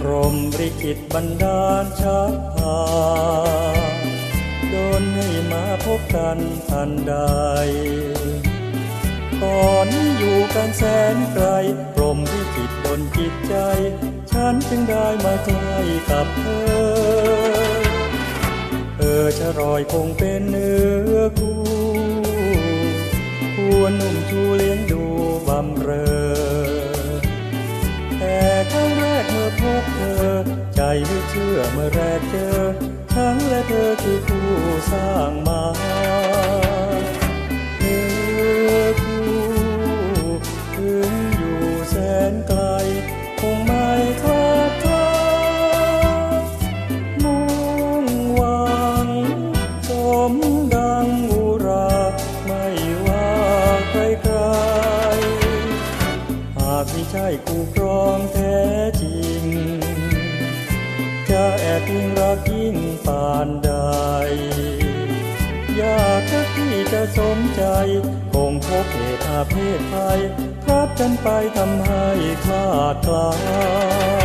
พรมริขิตบันดาลชักพาโดนให้มาพบกันทันใดก่อนอยู่กันแสนไกลพรมริขิตดนจิตใจ ฉันจึงได้มาใกล้กับเธอ เออจะรอยคงเป็นเนื้อคู่ควรหนุ่มชูเล ใจไม่เชื่อเมื่อแรกเจอทั้งและเธอคือผู้สร้างมาเธอคู่ถึงอยู่แสนไกล คงไม่คลาดคลามุ่งหวังสมดังอุรา ไม่ว่าใครใครๆหากไม่ใช่คู่ครองแท้จริง จะแอบยิ่งรักยิ่งปานใด อยากจะที่จะสมใจ คงพบเหตุอาเพศภัยทับกันไปทำให้คลาดคลา